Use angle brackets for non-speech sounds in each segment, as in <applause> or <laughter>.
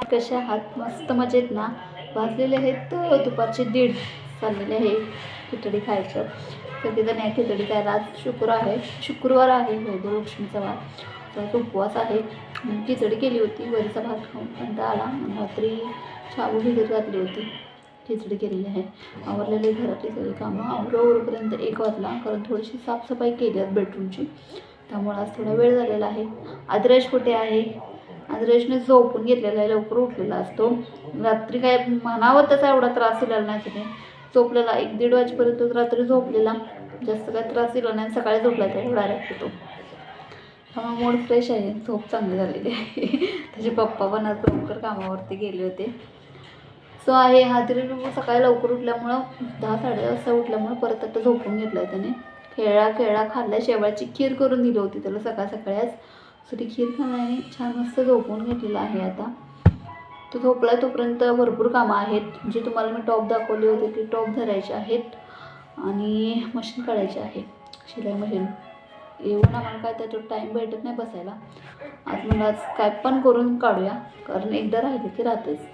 कसे आहात? मस्त मजेत ना? भाजलेले आहेत अ, दुपारचे दीड चाललेले आहे खिचडी खायचं. तर तिथं नाही खिचडी खायला आज शुक्रवार आहे. शुक्रवार आहे हो, वैभवलक्ष्मीचा वार तर तो उपवास आहे. खिचडी केली होती वरीचा भात खाऊन कंटाळा आला रात्री शाबू भिजत घातली होती. खिचडी केलेली आहे. आवरलेली घरातली सगळी कामं आवरवरपर्यंत एक वाजला कारण थोडीशी साफसफाई केली आहे बेडरूमची त्यामुळे आज थोडा वेळ झालेला आहे. आदरेश कुठे आहे? आदर्शने झोपून घेतलेला आहे लवकर उठलेला असतो. रात्री काय म्हणावं त्याचा एवढा त्रास दिलेला नाही त्याने झोपलेला एक दीड वाजेपर्यंत रात्री झोपलेला. जास्त काय त्रास दिला नाही सकाळी झोपला तर डायरेक्ट होतो त्यामुळे मूड फ्रेश आहे झोप चांगली झालेली आहे. <laughs> त्याचे पप्पा पण आज लवकर कामावरती गेले होते. सो आहे हादरी सकाळी लवकर उठल्यामुळं दहा साडे वाजता उठल्यामुळं परत आता झोपून घेतला आहे त्याने. खेळा खेळा खाल्ला शेवळाची खीर करून दिली होती त्याला सकाळ सकाळी आज. सो ती खीर खाण्याने छान मस्त झोपून घेतलेला आहे आता. तो झोपला तोपर्यंत भरपूर कामं आहेत. जे तुम्हाला मी टॉप दाखवले होते ते टॉप धरायचे आहेत आणि मशीन काढायचे आहे. शिलाई मशीन. येऊन आम्हाला काय त्याच्यावर टाईम भेटत नाही बसायला. आज मला आज काय पण करून काढूया. कारण एकदा राहिले की राहतेच.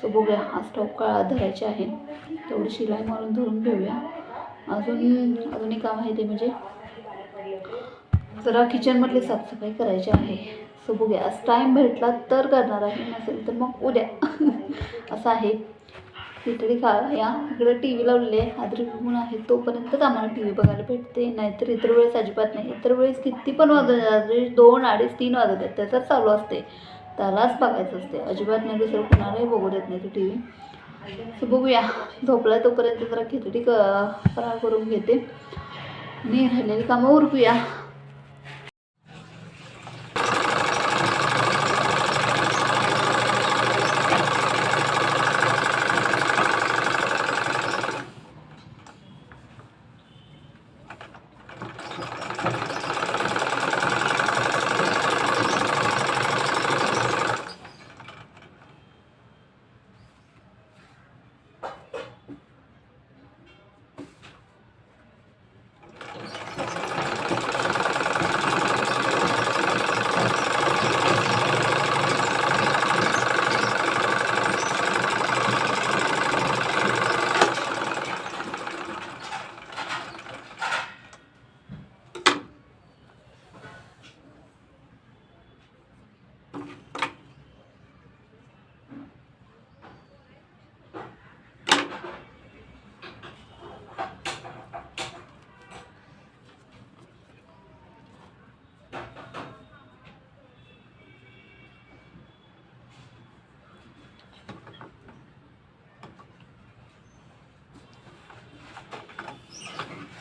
सो बघूया. आज टॉप का धरायचे आहे. तेवढी शिलाई मारून धरून घेऊया. अजून अजून एक काम आहे ते म्हणजे जरा किचनमधली साफसफाई करायची आहे. सो बघूया आज टाईम भेटला तर करणार आहे नसेल तर मग उद्या. <laughs> असं आहे. खिचडी खा या इकडे टी व्ही लावलेले आहे आदरी बघून आहे तोपर्यंतच आम्हाला टी व्ही बघायला भेटते. नाहीतर इतर वेळेस अजिबात नाही. इतर वेळेस किती पण वाजत दोन अडीच तीन वाजत आहेत त्याचाच चालू असते. त्यालाच बघायचं असते. अजिबात नाही दुसरं कुणालाही बघू देत नाही ती टी व्ही सो बघूया. झोपला तोपर्यंत जरा खिचडी क फराळ करून घेते. आणि राहिलेली कामं उरकूया.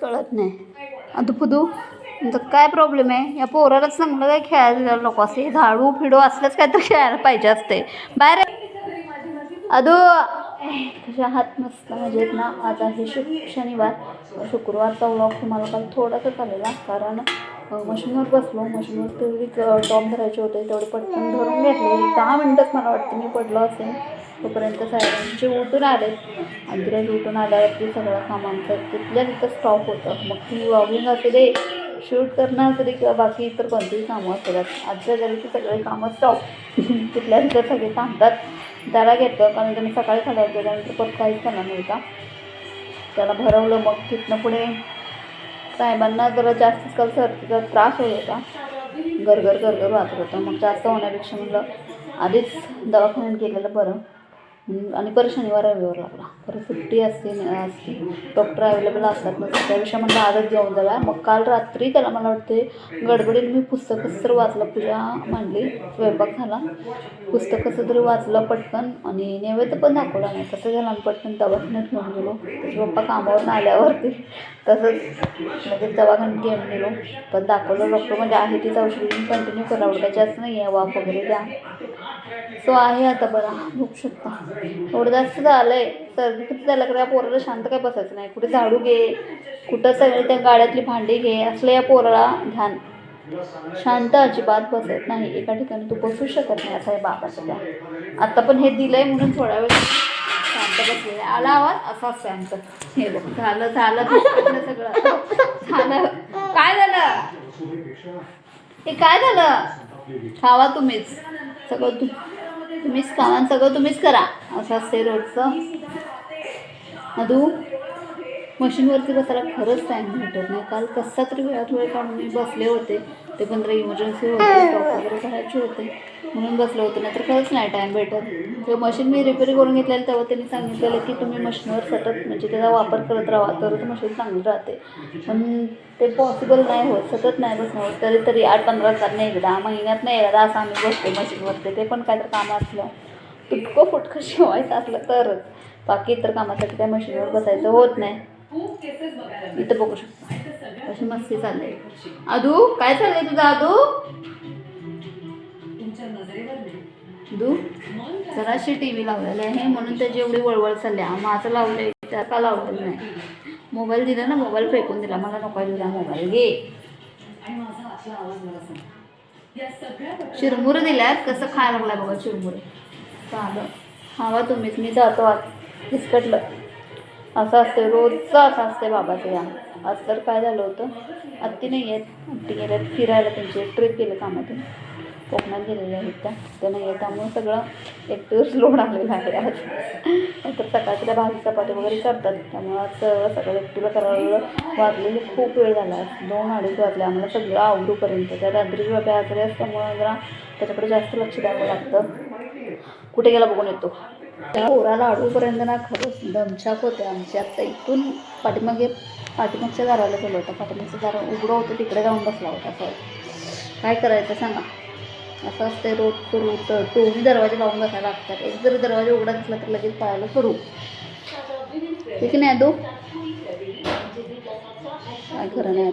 कळत नाही. आता पुदू तर काय प्रॉब्लेम आहे? या पोराला चांगलं काय खेळायला लोक नको असे. झाडू फिडू असलंच काय तर खेळायला पाहिजे असते. बाहेर अदू! तुझ्या हात मस्त मजेत ना. आज आहे शु शनिवार. शुक्रवारचा व्लॉग तुम्हाला काल थोडासा चालेला. कारण मशीनवर बसलो. मशीनवर तेवढी टॉप धरायचे होते तेवढे पटकन धरून घेतले. दहा मिनटात मला वाटतं मी पडलो असेल. तोपर्यंत साहेबांचे उठून आले अंतिराज उठून आल्यावरती सगळं कामांचं तिथल्या तिथं स्टॉप होतं. मग ती वॉगिंग असू दे शूट करणं असू दे किंवा बाकी इतर कोणतीही कामं असतात आजच्या घरीची सगळे कामं स्टॉप <laughs> तिथल्या तिथं सगळे थांबतात. त्याला घेतलं कारण त्यांनी सकाळी खाल्लं होतं त्यानंतर परत काहीच खाणार नव्हता. त्याला भरवलं मग तिथनं पुढे साहेबांना जरा जास्तच काल सर्दीचा त्रास होत होता. गरगर गरगर वाचत होतं. मग जास्त होण्यापेक्षा म्हटलं आधीच दवाखान्यात गेलेलं बरं. आणि परत शनिवार रविवार लागला. परत सुट्टी असते असते. डॉक्टर अवेलेबल असतात. मग त्याविषयी म्हणजे आजच घेऊन जाऊया. मग काल रात्री त्याला मला वाटते गडबडीने मी पुस्तकच तर वाचलं. पूजा मांडली स्वयंपाक झाला. पुस्तकचं तरी वाचलं पटकन आणि नैवेद्य पण दाखवला नाही. तसं झालं आणि पटकन दवाखान्यात घेऊन गेलो. त्याचे पप्पा कामावरून आल्यावरती तसंच लगेच दवाखान्यात घेऊन गेलो. पण दाखवलं डॉक्टर म्हणजे आहे तीच औषधी. कंटिन्यू करावं त्याच्याच नाही आहे वाफ वगैरे द्या. सो आहे आता बरा झोप शकता. एवढं जास्त झालंय सर्दी किती झालं का त्या पोराला शांत काय बसायचं नाही. कुठे झाडू घे कुठं सगळे त्या गाड्यातली भांडी घे असलं या पोराला ध्यान. शांत अजिबात बसत नाही. एका ठिकाणी तू बसू शकत नाही असं हे बाबा त्या आता पण हे दिलंय म्हणून थोडा वेळ शांत बसलेलं आहे. आला आवाज? असा असतो आमचं. हे बघ झालं झालं सगळं. झालं. काय झालं? हे काय झालं? खावा तुम्हीच. सगळं तु तुम्हीच खावा आणि सगळं तुम्हीच करा. असं असते रोडचं मधू मशीनवरती बसायला खरंच टाईम भेटत नाही. काल कसा तरी वेळात वेळ काढून मी बसले होते. ते पण जरा इमर्जन्सी होते स्टॉप वगैरे करायचे होते. म्हणून बसलं होतं नाही तर खरंच नाही टाईम भेटत. ते मशीन मी रिपेअर करून घेतलेलं तेव्हा त्यांनी सांगितलेलं की तुम्ही मशीनवर सतत म्हणजे त्याचा वापर करत राहा तरच मशीन चांगली राहते. पण ते पॉसिबल नाही होत सतत नाही बसणं होत. तरी तरी आठ पंधरा दिवसांनी एकदा महिन्यात नाही एकदा असं आम्ही बसतो मशीनवरती ते पण काहीतरी कामं असलं. तुटकं फुटकं शिवायचं असलं तरच. बाकी इतर कामासाठी त्या मशीनवर बसायचं होत नाही. इथं बघू शकतो. अशी मस्ती चालली. अदू काय चाललंय तुझं अदू अदू जराशी टी व्ही लावलेली आहे म्हणून त्याची एवढी वळवळ चालली आहे. माझं लावलंय त्या का लावलेलं नाही. मोबाईल दिला ना मोबाईल फेकून दिला. मला नको दिला मोबाईल घे. चिरमुरं दिल्यात? कसं खायला लागलाय बघा चिरमुरे. चालं खावा तुम्हीच मी जातो आज. बिस्कटलं. असं असते रोजचं असं असते बाबाचं या. आज तर काय झालं होतं? आत्ती नाही आहेत. आत्ती गेल्यात फिरायला त्यांची ट्रिप केलं कामातून. कोकणात गेलेल्या आहेत त्या. त्या नाही आहे त्यामुळे सगळं एक दिवस लोड आलेला आहे आज. नंतर सकाळच्या भाजी चपाती वगैरे करतात. त्यामुळं आज सगळं एकटीला करायला वाजलेले खूप वेळ झाला दोन अडीच वाजले. आम्हाला सगळं आवडूपर्यंत त्या रात्री बाबा आजारी असल्यामुळे जरा त्याच्याकडे जास्त लक्ष द्यावं लागतं. कुठे गेला बघून येतो. त्या ओराला अडूपर्यंत ना खरंच दमछाक होते आमची. आत्ता इथून पाठीमागे पाठीमागच्या दाराला गेलो होतं. पाठीमागचं दार उघडं होतं तिकडे जाऊन बसला होता असं काय करायचं सांगा. असं असते रोज रोज दोन्ही दरवाजे लावून बसायला लागतात. एक जर दरवाजा उघडा दिसला तर लगेच पळायला सुरू. ठीक नाही दो काय खरं नाही